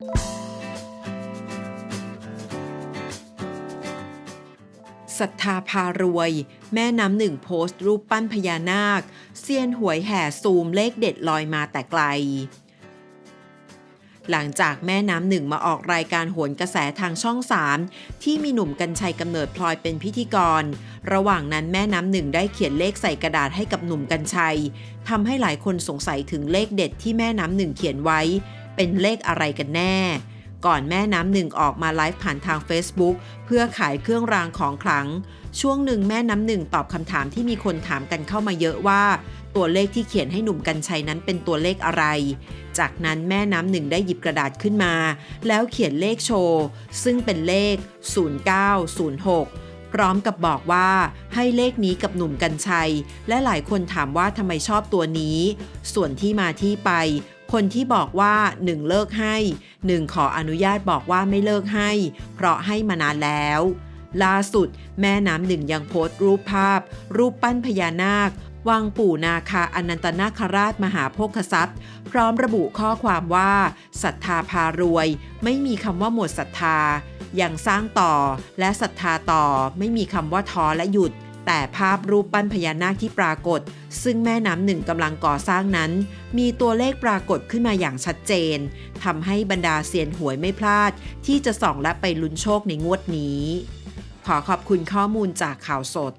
ศรัทธาพารวย แม่น้ำหนึ่งโพสต์รูปปั้นพญานาคเซียนหวยแห่ซูมเลขเด็ดลอยมาแต่ไกล หลังจากแม่น้ำหนึ่งมาออกรายการโหนกระแสทางช่อง3ที่มีหนุ่มกัญชัยกำเนิดพลอยเป็นพิธีกร ระหว่างนั้นแม่น้ำหนึ่งได้เขียนเลขใส่กระดาษให้กับหนุ่มกัญชัยทำให้หลายคนสงสัยถึงเลขเด็ดที่แม่น้ำหนึ่งเขียนไว้ เป็นเลขอะไรกันแน่ ก่อนแม่น้ำหนึ่งออกมาไลฟ์ผ่านทาง Facebook เพื่อขายเครื่องรางของขลัง ช่วงหนึ่งแม่น้ำหนึ่งตอบคำถามที่มีคนถามกันเข้ามาเยอะว่า ตัวเลขที่เขียนให้หนุ่มกัญชัยนั้นเป็นตัวเลขอะไร จากนั้นแม่น้ำหนึ่งได้หยิบกระดาษขึ้นมา แล้วเขียนเลขโชว์ ซึ่งเป็นเลข 0906พร้อมกับบอกว่าให้เลขนี้กับหนุ่มกัญชัย และหลายคนถามว่าทำไมชอบตัวนี้ ส่วนที่มาที่ไป คนที่บอกว่า1เลิกให้1ขออนุญาตบอกว่าไม่เลิกให้ เพราะให้มานานแล้วล่าสุด แม่น้ำหนึ่งยังโพสต์รูปภาพ รูปปั้นพญานาค วังปู่นาคาอนันตนาคราชมหาโภคทรัพย์ พร้อมระบุข้อความว่าศรัทธาพารวย ไม่มีคำว่าหมดศรัทธายังสร้างต่อและศรัทธาต่อไม่มีคำว่าท้อและหยุด แต่ภาพรูปปั้นพญานาคที่ปรากฏ ซึ่งแม่น้ำหนึ่งกำลังก่อสร้างนั้น มีตัวเลขปรากฏขึ้นมาอย่างชัดเจนทำให้บรรดาเซียนหวยไม่พลาด ที่จะส่องและไปลุ้นโชคในงวดนี้ ขอขอบคุณข้อมูลจากข่าวสด